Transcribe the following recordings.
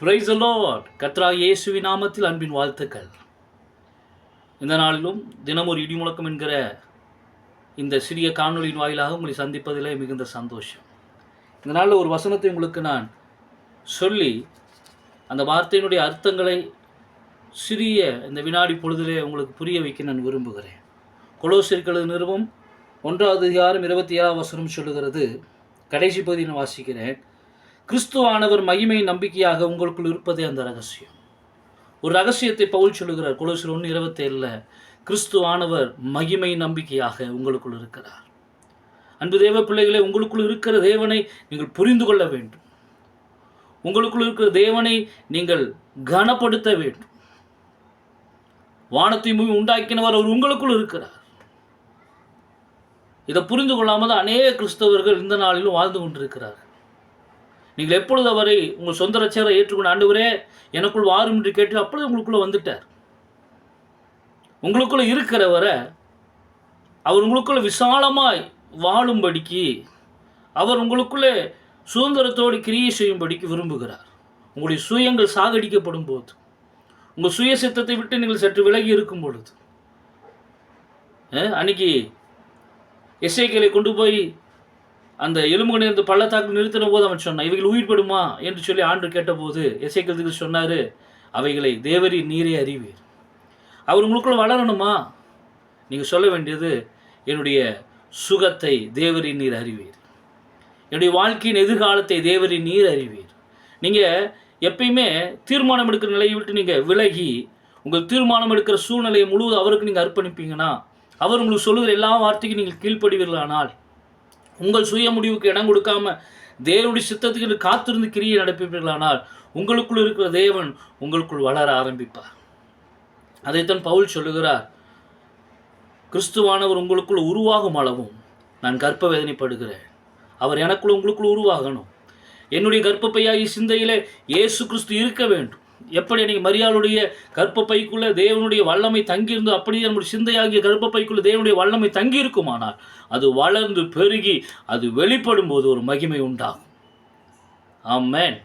Price Lord கத்ரா இயேசுவி நாமத்தில் அன்பின் வாழ்த்துக்கள். இந்த நாளிலும் தினம் ஒரு இடிமுழக்கம் என்கிற இந்த சிறிய காணொளியின் வாயிலாக உங்களை சந்திப்பதிலே மிகுந்த சந்தோஷம். இந்த நாளில் ஒரு வசனத்தை உங்களுக்கு நான் சொல்லி அந்த வார்த்தையினுடைய அர்த்தங்களை சிறிய இந்த வினாடி பொழுதிலே உங்களுக்கு புரிய வைக்க நான் விரும்புகிறேன். கொலோசிற்களது நிறுவம் ஒன்றாவது அதிகாரம் இருபத்தி ஏழாம் வசனம் சொல்லுகிறது. கடைசி பகுதியில் நான் வாசிக்கிறேன். கிறிஸ்துவானவர் மகிமை நம்பிக்கையாக உங்களுக்குள் இருப்பதே அந்த ரகசியம். ஒரு ரகசியத்தை பவுல் சொல்லுகிறார் கொலோசியர் ஒன்று இருபத்தேழில் கிறிஸ்துவானவர் மகிமை நம்பிக்கையாக உங்களுக்குள் இருக்கிறார். அன்பு தேவ பிள்ளைகளே உங்களுக்குள் இருக்கிற தேவனை நீங்கள் புரிந்து கொள்ள வேண்டும். உங்களுக்குள் இருக்கிற தேவனை நீங்கள் கனப்படுத்த வேண்டும். வானத்தை மூவி உண்டாக்கினவர் அவர் உங்களுக்குள் இருக்கிறார். இதை புரிந்து கொள்ளாமல் தான் அநேக கிறிஸ்தவர்கள் இந்த நாளிலும் வாழ்ந்து கொண்டிருக்கிறார்கள். நீங்கள் எப்பொழுது அவரை உங்கள் சொந்த ரச்சரை ஏற்றுக்கொண்டு ஆண்டவரே எனக்குள் வாரும் என்று கேட்டு அப்பொழுது உங்களுக்குள்ளே வந்துட்டார். உங்களுக்குள்ளே இருக்கிறவரை அவர் உங்களுக்குள்ளே விசாலமாய் வாழும்படிக்கு அவர் உங்களுக்குள்ளே சுதந்திரத்தோடு கிரியை செய்யும்படிக்கு விரும்புகிறார். உங்களுடைய சுயங்கள் சாகடிக்கப்படும் போது உங்கள் சுய சித்தத்தை விட்டு நீங்கள் சற்று விலகி இருக்கும் பொழுது அன்னைக்கு எஸ்ஐக்களை கொண்டு போய் அந்த எலும்பு இந்த பள்ளத்தாக்கு நிறுத்தின போது அவன் சொன்னான் இவைகள் உயிர்படுமா? என்று சொல்லி ஆண்டு கேட்டபோது இசைக்கிறதுக்கு சொன்னார் அவைகளை தேவரி நீரே அறிவீர். அவர் உங்களுக்குள்ள வளரணுமா? நீங்கள் சொல்ல வேண்டியது என்னுடைய சுகத்தை தேவரின் நீர் அறிவீர். என்னுடைய வாழ்க்கையின் எதிர்காலத்தை தேவரி நீர் அறிவீர். நீங்கள் எப்பயுமே தீர்மானம் எடுக்கிற நிலையை விட்டு நீங்கள் விலகி உங்கள் தீர்மானம் எடுக்கிற சூழ்நிலையை முழுவதும் அவருக்கு நீங்கள் அர்ப்பணிப்பீங்கன்னா அவர் உங்களுக்கு சொல்லுகிற எல்லா வார்த்தைக்கும் நீங்கள் கீழ்ப்படுவீர்களானால் உங்கள் சுய முடிவுக்கு இடம் கொடுக்காம தேவனுடைய சித்தத்துக்கு என்று காத்திருந்து கிரியை நடப்பீர்களானால் உங்களுக்குள் இருக்கிற தேவன் உங்களுக்குள் வளர ஆரம்பிப்பார். அதைத்தான் பவுல் சொல்லுகிறார். கிறிஸ்துவானவர் உங்களுக்குள் உருவாகும் அளவும் நான் கர்ப்ப வேதனைப்படுகிறேன் அவர் எனக்குள் உங்களுக்குள் உருவாகணும். என்னுடைய கர்ப்பப்பையாகி சிந்தையிலே இயேசு கிறிஸ்து இருக்க வேண்டும். எப்படி அன்றைக்கி மரியாளுடைய கர்ப்பப்பைக்குள்ளே தேவனுடைய வல்லமை தங்கியிருந்து அப்படியே நம்முடைய சிந்தையாகிய கர்ப்பப்பைக்குள்ளே தேவனுடைய வல்லமை தங்கியிருக்குமானால் அது வளர்ந்து பெருகி அது வெளிப்படும் போது ஒரு மகிமை உண்டாகும். ஆமேன்.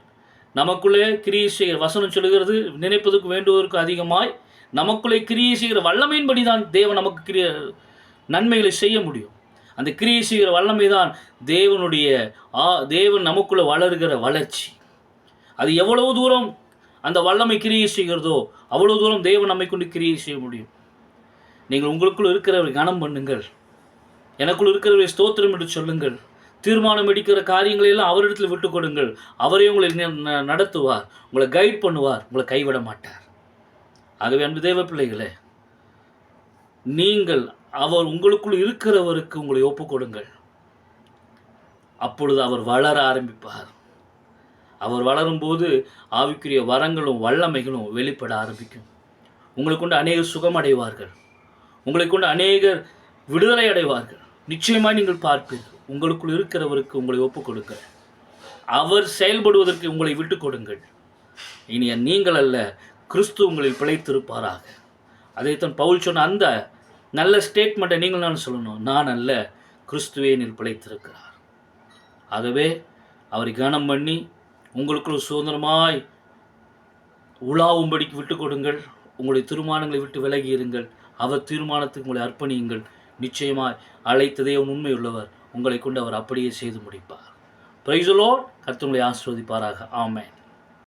நமக்குள்ளே கிரியை செய்கிற வசனம் சொல்லுகிறது நினைப்பதற்கு வேண்டுவதற்கு அதிகமாய் நமக்குள்ளே கிரியை செய்கிற வல்லமையின்படி தான் தேவன் நமக்கு கிரிய நன்மைகளை செய்ய முடியும். அந்த கிரியை செய்கிற வல்லமை தான் தேவனுடைய ஆ தேவன் நமக்குள்ளே வளர்கிற வளர்ச்சி. அது எவ்வளவு தூரம் அந்த வல்லமை கிரியை செய்கிறதோ அவ்வளோ தூரம் தேவன் நம்மை கொண்டு கிரியை செய்ய முடியும். நீங்கள் உங்களுக்குள் இருக்கிறவரை கனம் பண்ணுங்கள். எனக்குள் இருக்கிறவரை ஸ்தோத்திரம் என்று சொல்லுங்கள். தீர்மானம் எடுக்கிற காரியங்களை எல்லாம் அவரிடத்தில் விட்டு கொடுங்கள். அவரே உங்களை ந- நடத்துவார். உங்களை கைட் பண்ணுவார். உங்களை கைவிட மாட்டார். ஆகவே அன்பு தேவ பிள்ளைகளே நீங்கள் அவர் உங்களுக்குள் இருக்கிறவருக்கு உங்களை ஒப்புக் கொடுங்கள். அப்பொழுது அவர் வளர ஆரம்பிப்பார். அவர் வளரும்போது ஆவிக்குரிய வரங்களும் வல்லமைகளும் வெளிப்பட ஆரம்பிக்கும். உங்களை கொண்டு அநேகர் சுகமடைவார்கள். உங்களை கொண்டு அநேகர் விடுதலை அடைவார்கள். நிச்சயமாக நீங்கள் பார்ப்பீர்கள். உங்களுக்குள் இருக்கிறவருக்கு உங்களை ஒப்புக் கொடுங்க அவர் செயல்படுவதற்கு உங்களை விட்டு கொடுங்கள். இனி நீங்கள் அல்ல கிறிஸ்து உங்களில் பிழைத்திருப்பாராக. அதைத்தான் பவுல் சொன்ன அந்த நல்ல ஸ்டேட்மெண்ட்டை நீங்கள் நான் சொல்லணும். நான் அல்ல கிறிஸ்துவே நீர் பிழைத்திருக்கிறார். ஆகவே அவரை கனம் பண்ணி உங்களுக்குள் சுதந்திரமாய் உலாவும்படிக்கு விட்டு கொடுங்கள். உங்களுடைய தீர்மானங்களை விட்டு விலகி இருங்கள். அவர் தீர்மானத்துக்கு உங்களை அர்ப்பணியுங்கள். நிச்சயமாய் அழைத்ததே உண்மை உள்ளவர் உங்களை கொண்டு அவர் அப்படியே செய்து முடிப்பார். பிரைசுலோ கர்த்தர் ஆசிர்வதிப்பாராக. ஆமேன்